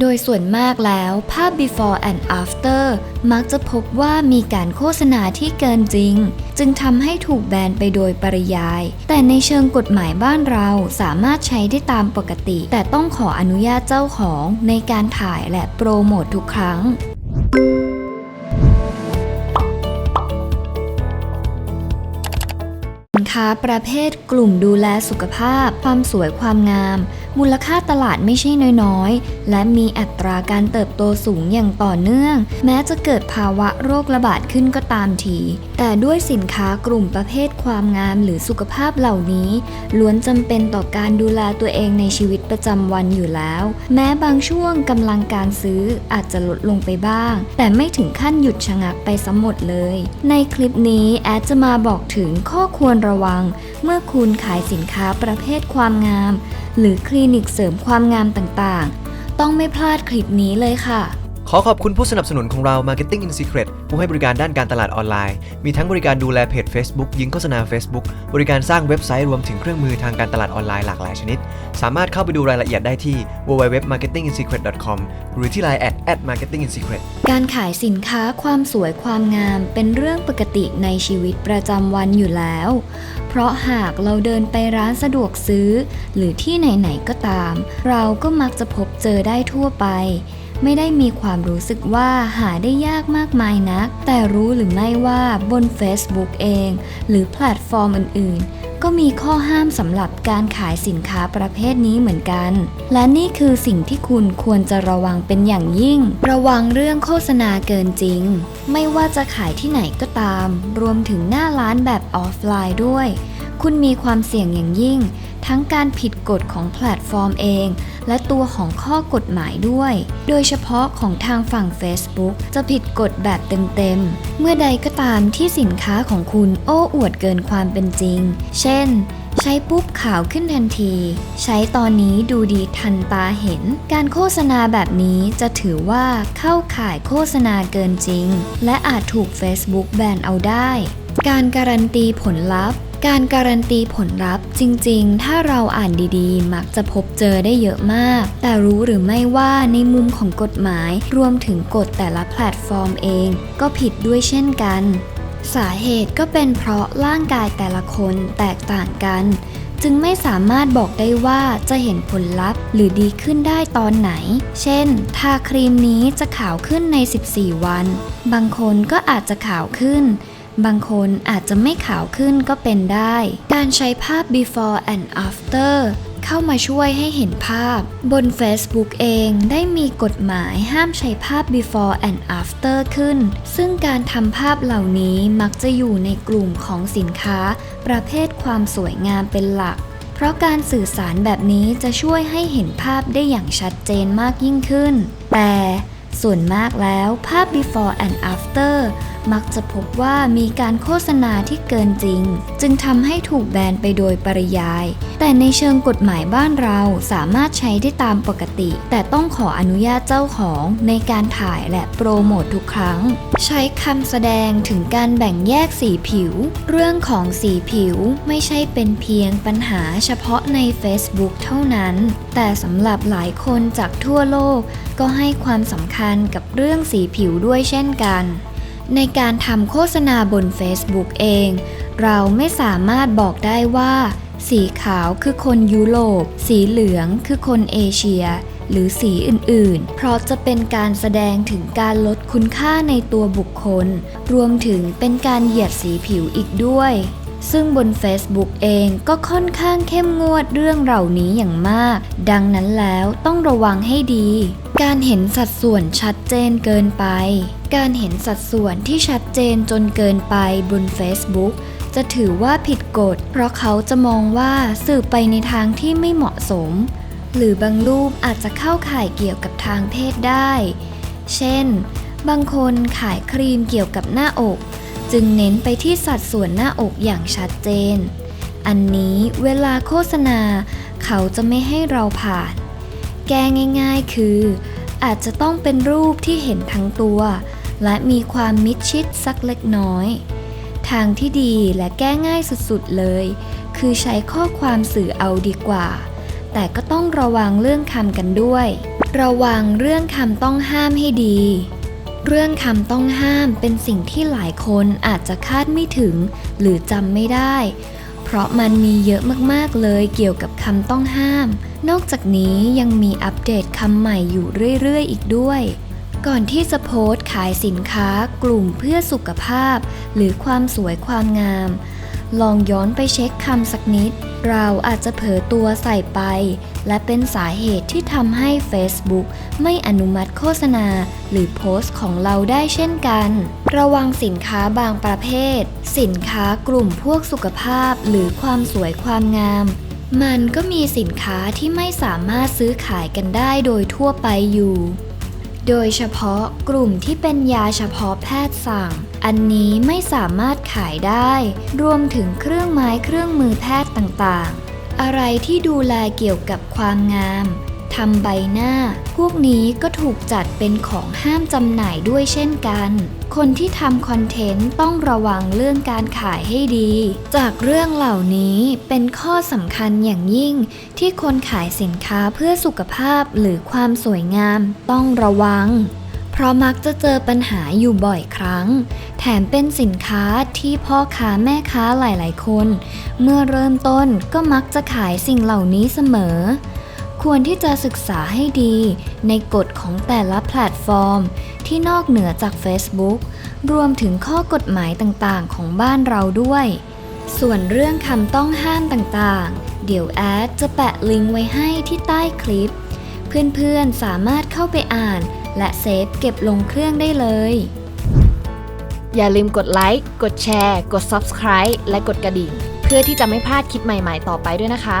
โดยส่วนมากแล้วภาพ before and after มักจะพบว่ามีการโฆษณาที่เกินจริง จึงทำให้ถูกแบนไปโดยปริยาย แต่ในเชิงกฎหมายบ้านเราสามารถใช้ได้ตามปกติ แต่ต้องขออนุญาตเจ้าของในการถ่ายและโปรโมททุกครั้งสินค้าประเภทกลุ่มดูแลสุขภาพ ความสวยความงาม มูลค่าตลาดไม่ใช่น้อยๆ และมีอัตราการเติบโตสูงอย่างต่อเนื่อง แม้จะเกิดภาวะโรคระบาดขึ้นก็ตามที แต่ด้วยสินค้ากลุ่มประเภทความงามหรือสุขภาพเหล่านี้ ล้วนจำเป็นต่อการดูแลตัวเองในชีวิตประจำวันอยู่แล้ว แม้บางช่วงกำลังการซื้ออาจจะลดลงไปบ้าง แต่ไม่ถึงขั้นหยุดชะงักไปสมหมดเลย ในคลิปนี้แอดจะมาบอกถึงข้อควรระวัง เมื่อคุณขายสินค้าประเภทความงาม หรือคลินิกเสริมความงามต่างๆ ต้องไม่พลาดคลิปนี้เลยค่ะ ขอขอบคุณผู้สนับสนุนของเรา Marketing in Secret ผู้ให้บริการด้านการตลาดออนไลน์ มีทั้งบริการดูแลเพจ Facebook ยิงโฆษณา Facebook บริการสร้างเว็บไซต์รวมถึงเครื่องมือทางการตลาดออนไลน์หลากหลายชนิด สามารถเข้าไปดูรายละเอียดได้ที่ www.marketinginsecret.com หรือที่ Line at @marketinginsecret การขายสินค้าความสวยความงาม เป็นเรื่องปกติในชีวิตประจำวันอยู่แล้ว เพราะหากเราเดินไปร้านสะดวกซื้อ หรือที่ไหนๆก็ตาม เราก็มักจะพบเจอได้ทั่วไป ไม่ได้มีความรู้สึกว่าหาได้ยากมากมายนัก แต่รู้หรือไม่ว่าบน Facebook เอง หรือแพลตฟอร์มอื่นๆ ก็มีข้อห้ามสำหรับการขายสินค้าประเภทนี้เหมือนกัน และนี่คือสิ่งที่คุณควรจะระวังเป็นอย่างยิ่ง ระวังเรื่องโฆษณาเกินจริง ไม่ว่าจะขายที่ไหนก็ตาม รวมถึงหน้าร้านแบบออฟไลน์ด้วย คุณมีความเสี่ยงอย่างยิ่ง ทั้งการผิดกฎของแพลตฟอร์มเอง และตัวของข้อกฎหมายด้วย โดยเฉพาะของทางฝั่ง Facebook จะผิดกฎแบบเต็มๆ เมื่อใดก็ตามที่สินค้าของคุณโอ้อวดเกินความเป็นจริง เช่นใช้ปุ๊บขาวขึ้นทันที ใช้ตอนนี้ดูดีทันตาเห็น การโฆษณาแบบนี้จะถือว่าเข้าข่ายโฆษณาเกินจริง และอาจถูก Facebook แบนเอาได้ การการันตีผลลัพธ์ การการันตีผลลัพธ์จริงๆ ถ้าเราอ่านดีๆ มักจะพบเจอได้เยอะมาก แต่รู้หรือไม่ว่าในมุมของกฎหมาย รวมถึงกฎแต่ละแพลตฟอร์มเอง ก็ผิดด้วยเช่นกัน สาเหตุก็เป็นเพราะร่างกายแต่ละคนแตกต่างกัน จึงไม่สามารถบอกได้ว่าจะเห็นผลลัพธ์ หรือดีขึ้นได้ตอนไหน เช่น ทาครีมนี้จะขาวขึ้นใน 14 วัน บางคนก็อาจจะขาวขึ้น บางคนอาจจะไม่ขาวขึ้นก็เป็นได้ การใช้ภาพ before and after เข้ามาช่วยให้เห็นภาพ บน Facebook เองได้มีกฎหมายห้ามใช้ภาพ before and after ขึ้น ซึ่งการทำภาพเหล่านี้มักจะอยู่ในกลุ่มของสินค้า ประเภทความสวยงามเป็นหลักเพราะการสื่อสารแบบนี้จะช่วยให้เห็นภาพได้อย่างชัดเจนมากยิ่งขึ้น แต่ส่วนมากแล้วภาพ before and after มักจะพบว่ามีการโฆษณาที่เกินจริง จึงทำให้ถูกแบนไปโดยปริยาย แต่ในเชิงกฎหมายบ้านเราสามารถใช้ได้ตามปกติ แต่ต้องขออนุญาตเจ้าของในการถ่ายและโปรโมททุกครั้ง ใช้คำแสดงถึงการแบ่งแยกสีผิว เรื่องของสีผิวไม่ใช่เป็นเพียงปัญหาเฉพาะใน Facebook เท่านั้น แต่สำหรับหลายคนจากทั่วโลก ก็ให้ความสำคัญกับเรื่องสีผิวด้วยเช่นกัน ในการทำโฆษณาบน Facebook เอง เราไม่สามารถบอกได้ว่า สีขาวคือคนยุโรป สีเหลืองคือคนเอเชีย หรือสีอื่น ๆ เพราะจะเป็นการแสดงถึงการลดคุณค่าในตัวบุคคล รวมถึงเป็นการเหยียดสีผิวอีกด้วย ซึ่งบน Facebook เองก็ค่อนข้างเข้มงวดเรื่องเหล่านี้อย่างมาก ดังนั้นแล้วต้องระวังให้ดี การเห็นสัดส่วนชัดเจนเกินไป การเห็นสัดส่วนที่ชัดเจนจนเกินไปบน Facebook จะถือว่าผิดกฎ เพราะเขาจะมองว่าสื่อไปในทางที่ไม่เหมาะสม หรือบางรูปอาจจะเข้าข่ายเกี่ยวกับทางเพศได้ เช่น บางคนขายครีมเกี่ยวกับหน้าอก จึงเน้นไปที่สัดส่วนหน้าอกอย่างชัดเจน อันนี้เวลาโฆษณา เขาจะไม่ให้เราผ่าน แก้ง่ายๆ คือ อาจจะต้องเป็นรูปที่เห็นทั้งตัว และมีความมิดชิดสักเล็กน้อย ทางที่ดีและแก้ง่ายสุดๆเลย คือใช้ข้อความสื่อเอาดีกว่าแแต่ก็ต้องระวังเรื่องคำกันด้วย ระวังเรื่องคำต้องห้ามให้ดี เรื่องคำต้องห้ามเป็นสิ่งที่หลายคนอาจจะคาดไม่ถึง หรือจำไม่ได้ เพราะมันมีเยอะมากๆเลยเกี่ยวกับคำต้องห้าม นอกจากนี้ยังมีอัปเดตคำใหม่อยู่เรื่อยๆ อีกด้วย ก่อนที่จะโพสต์ขายสินค้ากลุ่มเพื่อสุขภาพ หรือความสวยความงาม ลองย้อนไปเช็คคำสักนิด เราอาจจะเผลอตัวใส่ไป และเป็นสาเหตุที่ทำให้ Facebook ไม่อนุมัติโฆษณา หรือโพสต์ของเราได้เช่นกัน ระวังสินค้าบางประเภท สินค้ากลุ่มพวกสุขภาพหรือความสวยความงาม มันก็มีสินค้าที่ไม่สามารถซื้อขายกันได้โดยทั่วไปอยู่โดยเฉพาะกลุ่มที่เป็นยาเฉพาะแพทย์สั่ง อันนี้ไม่สามารถ ขายได้ รวมถึงเครื่องไม้เครื่องมือแพทย์ต่างๆ อะไรที่ดูแลเกี่ยวกับความงามทำใบหน้า พวกนี้ก็ถูกจัดเป็นของห้ามจำหน่ายด้วยเช่นกัน คนที่ทำคอนเทนต์ต้องระวังเรื่องการขายให้ดี จากเรื่องเหล่านี้เป็นข้อสำคัญอย่างยิ่ง ที่คนขายสินค้าเพื่อสุขภาพหรือความสวยงามต้องระวัง เพราะมักจะเจอปัญหาอยู่บ่อยครั้ง แถมเป็นสินค้าที่พ่อค้าแม่ค้าหลายๆคน เมื่อเริ่มต้นก็มักจะขายสิ่งเหล่านี้เสมอ ควรที่จะศึกษาให้ดี ในกฎของแต่ละแพลตฟอร์ม ที่นอกเหนือจาก Facebook รวมถึงข้อกฎหมายต่างๆ ของบ้านเราด้วย ส่วนเรื่องคำต้องห้ามต่างๆ เดี๋ยวแอดจะแปะลิงก์ไว้ให้ที่ใต้คลิป เพื่อนๆสามารถเข้าไปอ่าน และเซฟเก็บลงเครื่องได้เลย อย่าลืมกดไลค์ กดแชร์ กด Subscribe และกดกระดิ่ง เพื่อที่จะไม่พลาดคลิปใหม่ๆ ต่อไปด้วยนะคะ